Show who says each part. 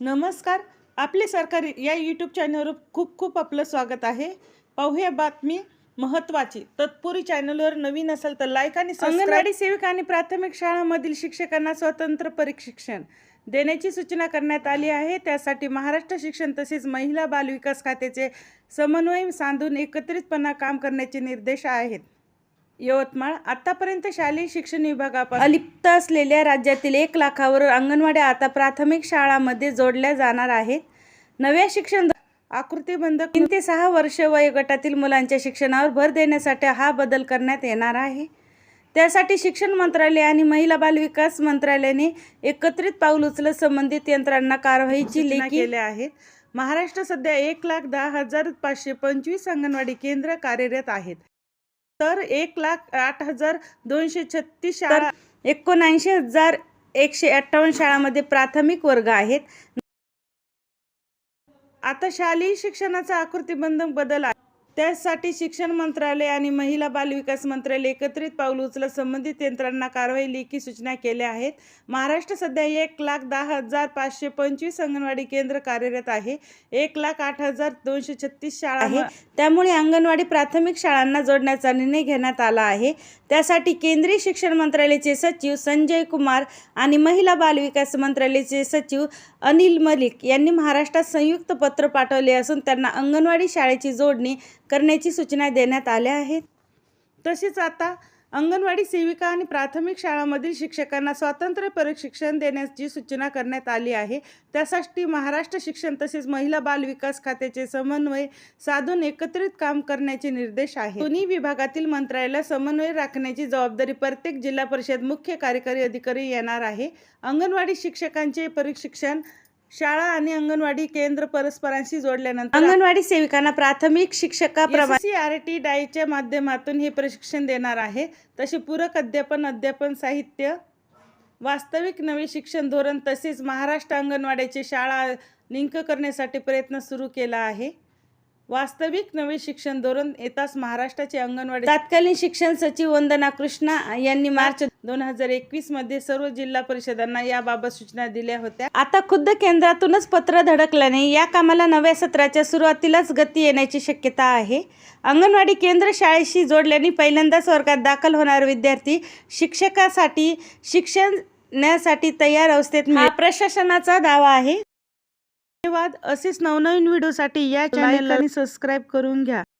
Speaker 1: नमस्कार. आपले सरकार या यूट्यूब चॅनलवर खूप खूप आपलं स्वागत आहे. पाहूया बातमी महत्त्वाची तत्पूर्वी चॅनलवर नवीन असेल तर लाईक आणि अंगणवाडी सेविका आणि प्राथमिक शाळांमधील शिक्षकांना स्वतंत्र प्रशिक्षण देण्याची सूचना करण्यात आली आहे. त्यासाठी महाराष्ट्र शिक्षण तसेच महिला बाल विकास खात्याचे समन्वय साधून एकत्रितपणा काम करण्याचे निर्देश आहेत. यवतमाळ. आतापर्यंत शालेय शिक्षण विभागापासून अलिप्त असलेल्या राज्यातील एक लाखावर अंगणवाड्या आता प्राथमिक शाळांमध्ये जोडल्या जाणार आहेत. नव्या शिक्षण आकृतीबंध तीन ते सहा वर्ष वयोगटातील मुलांच्या शिक्षणावर भर देण्यासाठी हा बदल करण्यात येणार आहे. त्यासाठी शिक्षण मंत्रालय आणि महिला बाल विकास मंत्रालयाने एकत्रित पाऊल उचलत संबंधित यंत्रणांना कारवाईची लेखी केल्या आहेत. महाराष्ट्र सध्या एक लाख दहा हजार पाचशे पंचवीस अंगणवाडी केंद्र कार्यरत आहेत. तर एक लाख आठ हजार दोनशे छत्तीस शाळा एकोणऐंशी हजार एकशे अठ्ठावन्न शाळांमध्ये प्राथमिक वर्ग आहेत. आता शालेय शिक्षणाचा आकृतीबंध बदल आहे त्यासाठी शिक्षण मंत्रालय आणि महिला बाल विकास मंत्रालय एकत्रित पाऊल उचलत संबंधित यंत्रणांना कारवाई लेखी सूचना केल्या आहेत. महाराष्ट्र सध्या एक लाख दहा हजार पाचशे पंचवीस अंगणवाडी केंद्र कार्यरत आहे. एक लाख आठ हजार दोनशे छत्तीस शाळा आहे. त्यामुळे अंगणवाडी प्राथमिक शाळांना जोडण्याचा निर्णय घेण्यात आला आहे. त्यासाठी केंद्रीय शिक्षण मंत्रालयाचे सचिव संजय कुमार आणि महिला बाल विकास मंत्रालयाचे सचिव अनिल मलिक यांनी महाराष्ट्रात संयुक्त पत्र पाठवले असून त्यांना अंगणवाडी शाळेची जोडणी करण्याची सूचना देण्यात आल्या आहेत. तसेच आता अंगणवाडी सेविका आणि प्राथमिक शाळांमधील शिक्षकांना स्वातंत्र्य प्रशिक्षण देण्याची सूचना करण्यात आली आहे. त्यासाठी महाराष्ट्र शिक्षण तसेच महिला बाल विकास खात्याचे समन्वय साधून एकत्रित काम करण्याचे निर्देश आहेत. दोन्ही विभागातील मंत्रालयाला समन्वय राखण्याची जबाबदारी प्रत्येक जिल्हा परिषद मुख्य कार्यकारी अधिकारी येणार आहे. अंगणवाडी शिक्षकांचे प्रशिक्षण शाळा आणि अंगणवाडी केंद्र परस्परांशी जोडल्यानंतर अंगणवाडी सेविकांना प्राथमिक शिक्षकाप्रमाणे आर टी डायच्या माध्यमातून हे प्रशिक्षण देणार आहे. तसे पूरक अध्यापन अध्यापन साहित्य वास्तविक नवे शिक्षण धोरण तसेच महाराष्ट्र अंगणवाड्याचे शाळा लिंक करण्यासाठी प्रयत्न सुरू केला आहे. वास्तविक नवे शिक्षण धोरण येताच महाराष्ट्राचे अंगणवाडी तत्कालीन शिक्षण सचिव वंदना कृष्णा यांनी मार्च दोन हजार एकवीसमध्ये सर्व जिल्हा परिषदांना याबाबत सूचना दिल्या होत्या. आता खुद्द केंद्रातूनच पत्र धडकल्याने या कामाला नव्या सत्राच्या सुरुवातीलाच गती येण्याची शक्यता आहे. अंगणवाडी केंद्र शाळेशी जोडल्याने पहिल्यांदाच वर्गात दाखल होणारे विद्यार्थी शिक्षकासाठी शिक्षणासाठी तयार अवस्थेत प्रशासनाचा दावा आहे. धन्यवाद. असेच नवनवीन व्हिडिओसाठी या चॅनलला सबस्क्राईब करून घ्या.